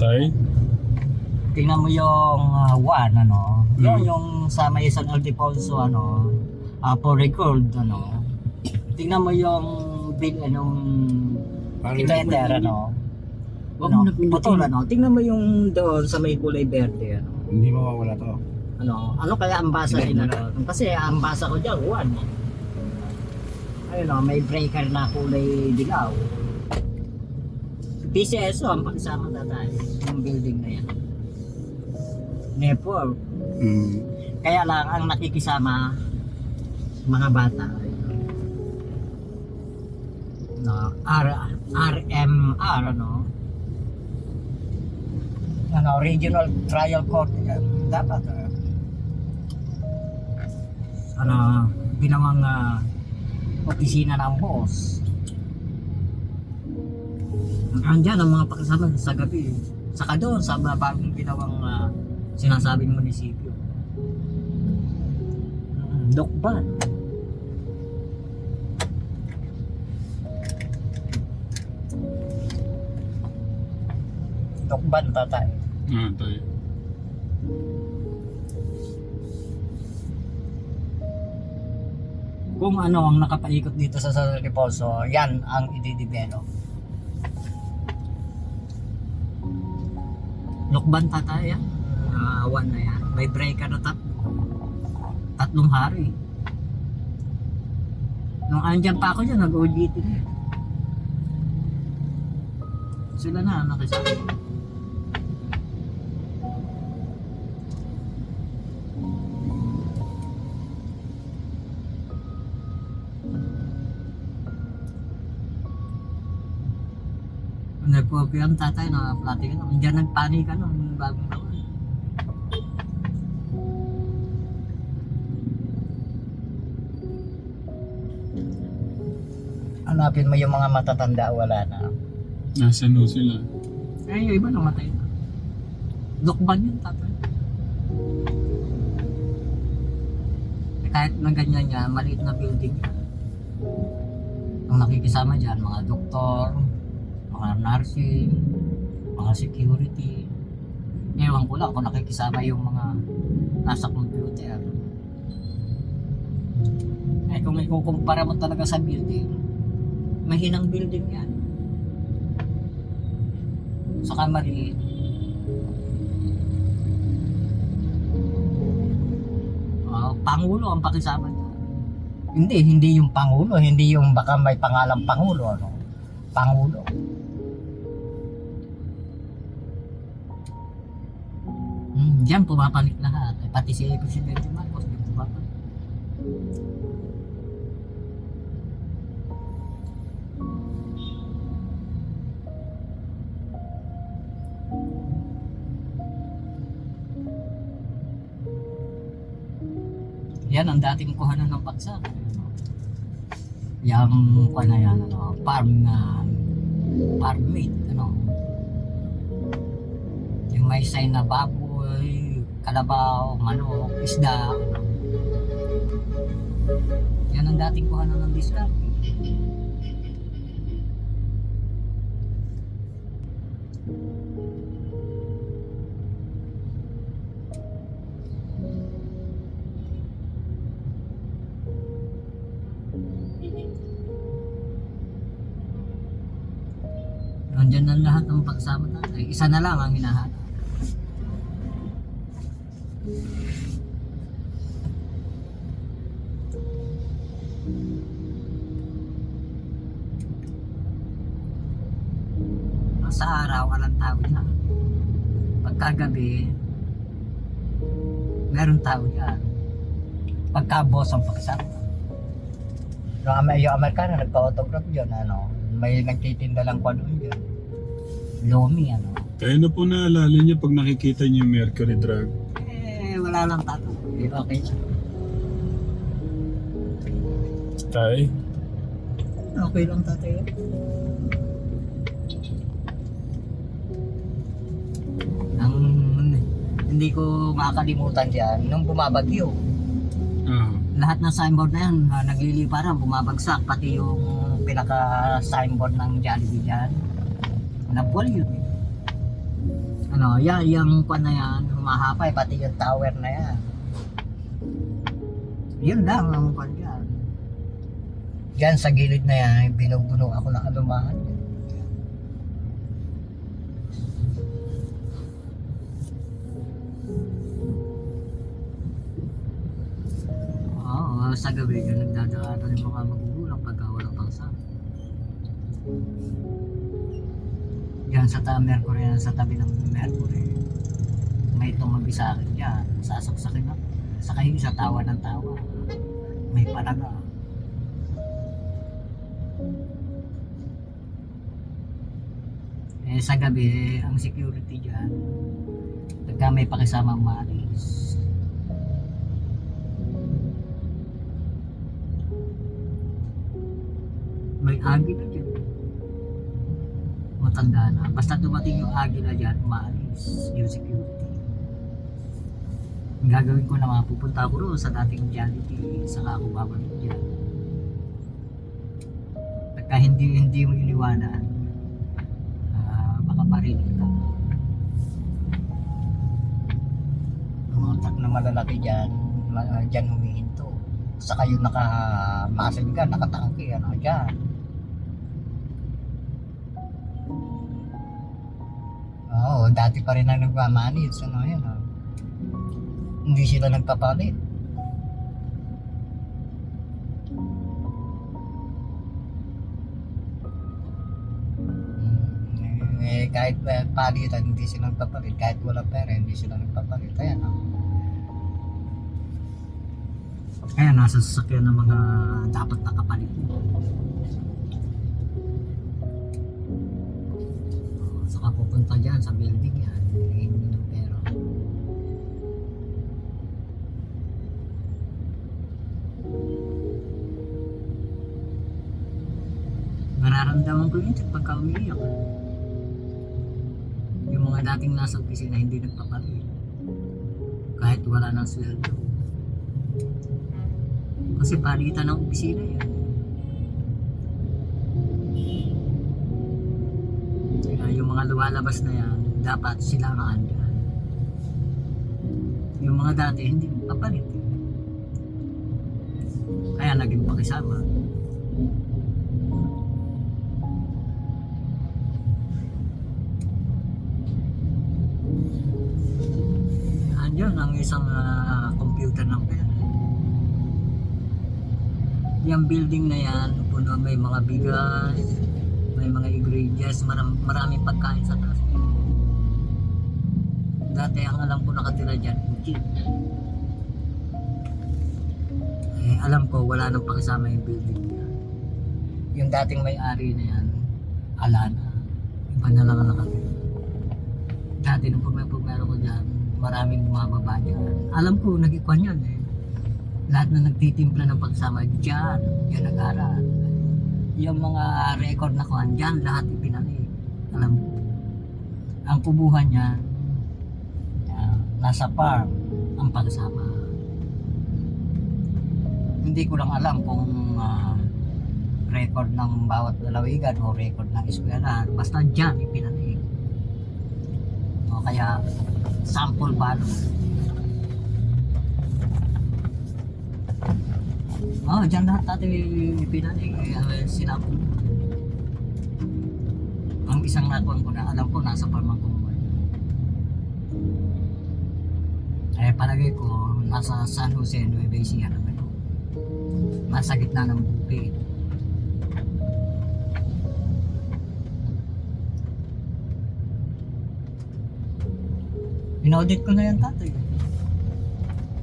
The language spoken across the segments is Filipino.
Tay? Tingnan mo yung uh, one, ano. Mm. yung sa may San Ildefonso, ano. Uh, for record, ano. Tingnan mo yung bill, anong kilometer, ano. Huwag ano, mo na pindutin. putol, ano. Tingnan mo yung doon sa may kulay verde, ano. Hindi mawawala to. Ano, ano kaya ang basa nila doon? Kasi ang basa ko dyan, one. Ayun o, may breaker na kulay dilaw. PCSO ang pagsama tatay, yung building na yan. Network. Mm. Kaya lang ang nakikisama mga bata. No, R RMR ano. Ano, Regional Trial Court. Dapat ah, ano, ginawang ah, opisina ng boss. Andyan ang mga pakasama sa gabi. Saka doon sa bagong ginawang ah, sinasabing munisipyo. Dokban. Dokban tatay. Ah, tay. Kung ano ang nakapaikot dito sa San Reposo, yan ang i-develop. Lokban tatay yan. Awan na yan. May breaker na tat tatlong hari. Nung andyan pa ako dyan, nag-OGT na. Sila na, nakisabi. Nagpo yung tatay na plati ka nun. Diyan nagpani ka nun, bagong taon. Hanapin mo yung mga matatanda, wala na. Nasaan ho sila? Eh, yung iba namatay na. Lukban yun, tatay. Kahit na ganyan niya, maliit na building yan. Ang nakikisama dyan, mga doktor, mga nursing, mga security. Ewan ko lang kung nakikisama yung mga nasa computer. Eh kung ikukumpara mo talaga sa building, mahinang building yan. Saka maliit. Ah, Pangulo ang pakisama niya. Hindi, hindi yung Pangulo, hindi yung baka may pangalang Pangulo, ano? Pangulo. Hmm, diyan pumapalik lahat. Eh, pati si Presidente Marcos, diyan pumapalik. Yan ang dating kuhanan ng paksa. Yung kuha na yan, ano, farm na farm meat, ano. Yung may sign na baboy, kalabaw, manok, isda, ano. Yan ang dating kuhanan ng discount. Nandyan na lahat ng pagsama natin. Isa na lang ang hinahanap. Sa araw, walang tao yan. Pagkagabi, meron tao yan. Pagka boss ang pagsama. Yung, Amer- yung Amerikano, nagpa-autograph dyan, ano, may nagtitinda lang kwa doon dyan. Lomi, ano. Kaya na po naalala niyo pag nakikita niyo yung Mercury Drug. Eh, wala lang tato. Eh, okay. Tay? Okay lang tatay. Ang hindi ko makakalimutan dyan, nung bumabagyo, Ah. lahat ng signboard na yan, uh, nagliliparan, bumabagsak, pati yung pinaka-signboard ng Jollibee dyan, nabuwal yun. eh. Ano, yan, yung kwan na yan, humahapay, pati yung tower na yan. Yun lang ang kwan dyan. Diyan sa gilid na yan, binubuno ako ng alumahan. Oo, sa gabi nagdadaanan yung mga magugulang pagka walang pangsama. Diyan sa ta Mercury yan, sa tabi ng Mercury. May tumabi sa akin dyan. Sasaksakin ako. Sa kayo sa tawa ng tawa. May palaga. Eh sa gabi, ang security dyan, pagka may pakisama maalis. May agila dyan matanda na. Basta dumating yung agila dyan, umaalis yung security. Ang gagawin ko naman, pupunta ako roon sa dating Jollibee, saka ako babalik dyan. Pagka hindi, hindi mo iniwanan, ah, baka marinig ka. Truck na malalaki dyan, dyan humihinto. Saka yung naka-muscle ka, nakatangke, ano, dyan. Oo, dati pa rin ang nagmamanage. Ano yan, oh. Hindi sila nagpapalit. Mm, Eh, kahit uh, palitan, hindi sila nagpapalit. Kahit wala pera, hindi sila nagpapalit. Ayan, oh. Ayan, nasa sasakyan ng mga dapat nakapalit. Saka pupunta dyan sa building yan. Ng pera. Nararamdaman ko yun pagka umiiyak. Yung mga dating nasa opisina hindi nagpapalit. Kahit wala ng sweldo. Kasi palitan ng opisina yan. Mga lumalabas na yan, dapat sila ang andyan. Yung mga dati, hindi papalit. Kaya naging pakisama. Andyan ang isang ah, computer ng pera. Yung building na yan, puno may mga bigas, may mga ingredients, maram, maraming pagkain sa taas. Dati ang alam ko nakatira dyan, jeep. Eh, alam ko wala nang pakisama yung building niya. Yung dating may-ari na yan, ala na. Iba na lang ang nakatira. Dati nung pumipumero ko dyan, maraming bumababa dyan. Alam ko, nag-ikwan yun eh. Lahat na nagtitimpla ng pagsama dyan, dyan nag-aral yung mga record na kuhan dyan, lahat ipinalik. Alam mo, ang kubuhan niya, ah, nasa farm, ang pagsama. Hindi ko lang alam kung ah, record ng bawat lalawigan o record ng eskwelahan, basta dyan ipinalik. O kaya, sample ballot. Oh, dyan lahat natin pinanig, eh, sinapon. Ang isang nakuhan ko na alam ko nasa Palmang Kumuhay. Eh, palagay ko, nasa San Jose, Nueva Ecija naman. Nasa gitna ng bukid. Inaudit ko na yan tatay.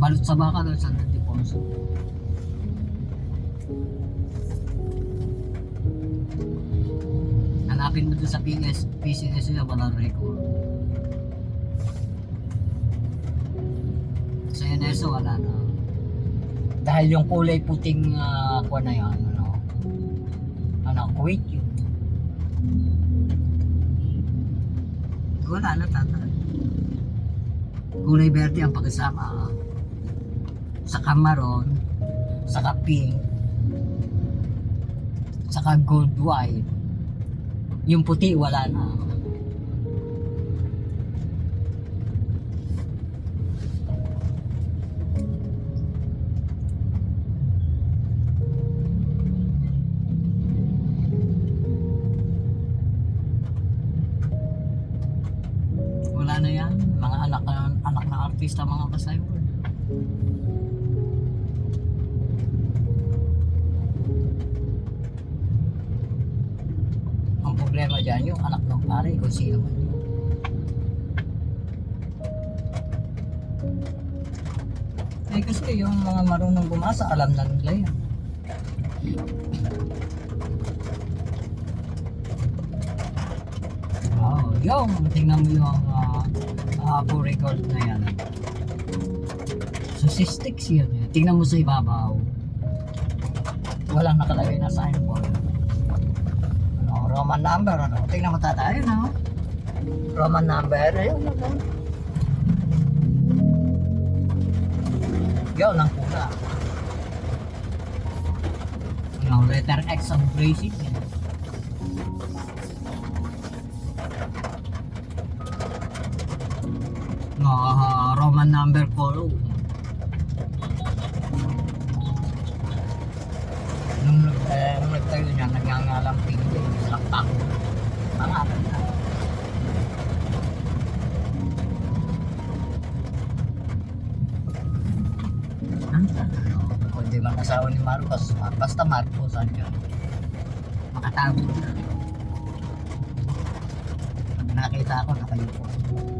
Balot sa baka doon sa Deponso. Hanapin mo doon sa PS, PCS nila, walang record. Sa NSO, wala na. Dahil yung kulay puting uh, kuha na yan, ano, ano, Kuwait yun. Wala na tata. Kulay verde ang pagkasama. Saka maroon, saka pink, saka gold white. Yung puti wala na. Ang problema dyan, yung anak ng pare, kung sino man yun. Eh kasi yung mga marunong bumasa, alam na nila yan. Oh, yung tingnan mo yung uh, Apo record na yan. Sa sticks yan. Tingnan mo sa ibabaw. Walang nakalagay na signboard. Roman number ano. Tingnan mo tata. Ayun ano. Roman number. Ayun ano. Yun ang pula. Ano, letter X ang basic. Eh. No, ah, Roman number ko. Nung, eh, nung nagtayo niya, nagngangalang Lakpak. Pangalan na. Ano? Kung di man asawa ni Marcos, basta Marcos, andyan. Makatago na. Pag nakita ako, nakayupo.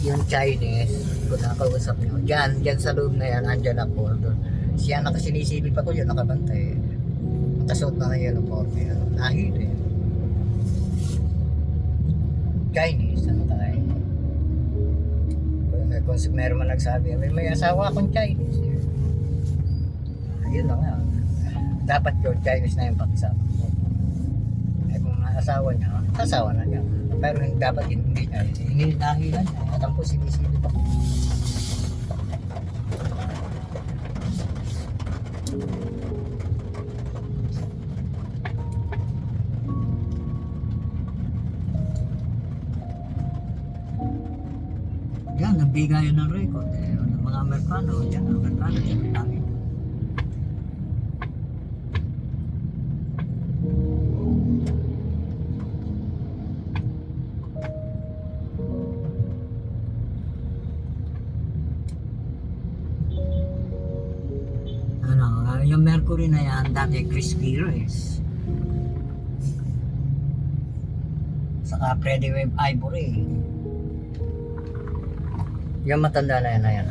Yung Chinese, kung nakausap nyo, dyan, dyan sa loob na yan, andyan ako. Doon. Siya nakasinisilip ako yun, nakabantay. Nakasuot na ng uniform yun. Nahil eh. Chinese, ano tayo? Kung, kung meron man nagsabi, may, may asawa akong Chinese. Eh. Ayun na nga. Dapat yun, Chinese na yung pakisama ko. Eh kung asawa niya, asawa na niya. Pero dapat hindi niya. Hininahilan niya. Alam ko sinisilip ako. Yan, nagbigay ng record. Eh, mga Amerikano, yan, Amerikano, yan, dati Chris Pires. Saka Freddy Web Ivory. Yung matanda na yan na yan.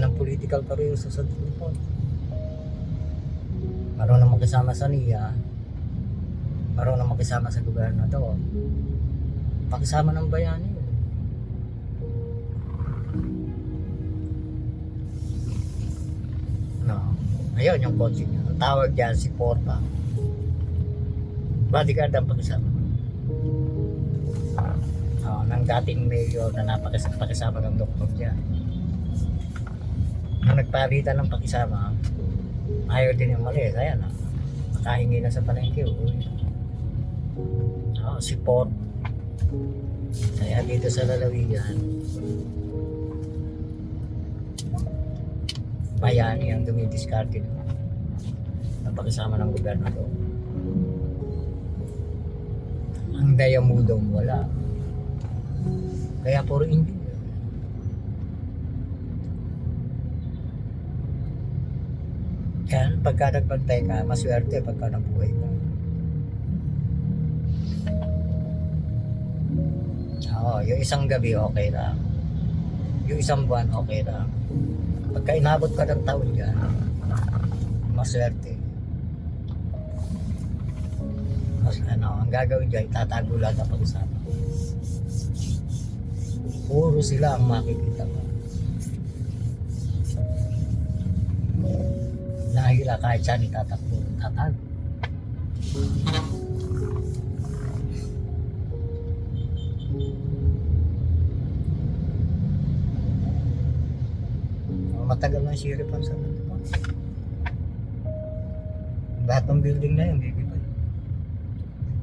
ang political career sa San Filipon. Marunong makisama sa NIA. Marunong makisama sa gobernador. Pakisama ng bayani Ayun yung kotse niya. Ang tawag dyan si Porta. Bodyguard ang pakisama. Oh, ng dating mayor na napakisama ng doktor dyan. Nung nagpalitan ng pakisama, ayaw din yung mali. Kaya na, nakahingi na sa palengke. Oh, si Port. Kaya dito sa lalawigan, bayani ang dumidiskarte na napakisama ng gobernador. Ang dayamudong wala. Kaya puro Indian. Yan, pagka nagbantay ka, maswerte pagka nabuhay ka. Oo, yung isang gabi okay lang. Yung isang buwan okay lang. Pagka inabot ka ng taon dyan, maswerte. Mas ano, ang gagawin dyan, itatago lang ang pag-usama. Puro sila ang makikita mo. Nahila kahit saan itatakbo, tatago. Matagal ng siripan sa ano pa. Lahat ng building na yun, bibigay.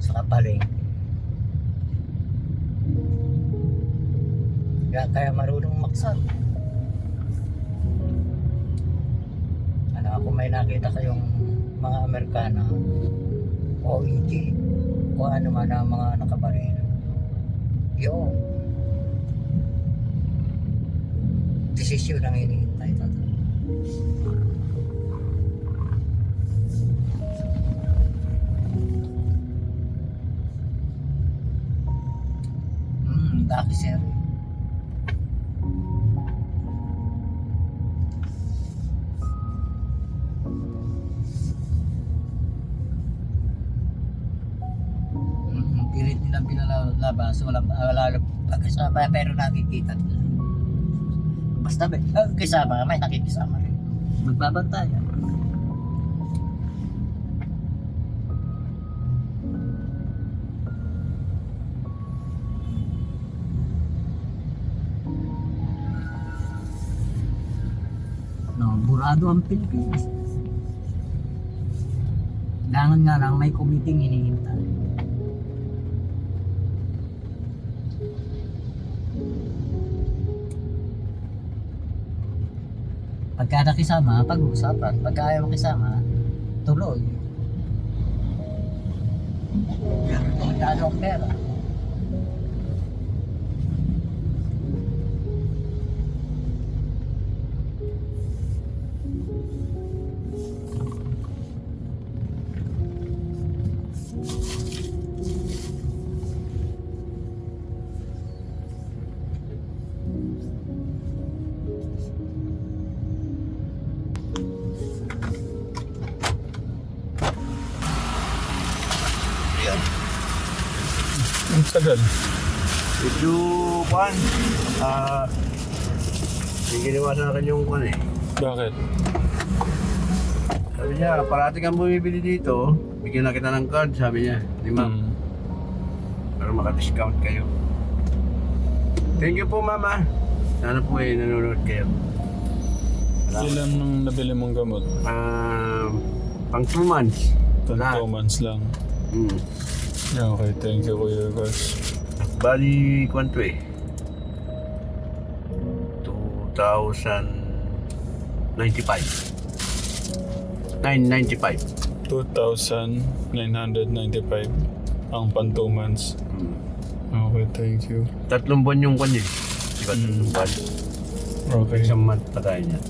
Sa kapalengke. Kaya, kaya marunong maksad. Ano, ako may nakita kayong mga Amerikana, OEG, o ano man ang mga nakabaril. Yun. Desisyon ang hinihintay tatay. Hmm, daki sir. Pilit nilang pinalalabas. Walang wala pagkasama pero nakikita nila. Basta may uh, kasama, may nakikisama rin. Magbabantayan. No, burado ang Pilipinas. Kailangan nga lang may committee hinihintay. Pagka nakisama, pag-uusapan. Pagka ayaw makisama, tuloy. Magkano ang pera? Ang tagal. Medyo, kuhan, ah, hindi ginawa sa akin yung kuhan eh. Bakit? Sabi niya, parati kang bumibili dito, bigyan na kita ng card, sabi niya. Di ma'am, Hmm. para maka-discount kayo. Thank you po, mama. Sana po eh, nanonood kayo. Salamat. Ilan nung nabili mong gamot? Ah, pang 2 months. Lahat. two months lang. Hmm. Okay, thank you Kuya Gus. Bali, kwanto eh. 2,095. 995. 2,995 ang pan 2 months. Hmm. Okay, thank you. Tatlong buwan yung kwan eh. Di ba? Mm. Tatlong buwan. Okay. Isang month pa tayo niya.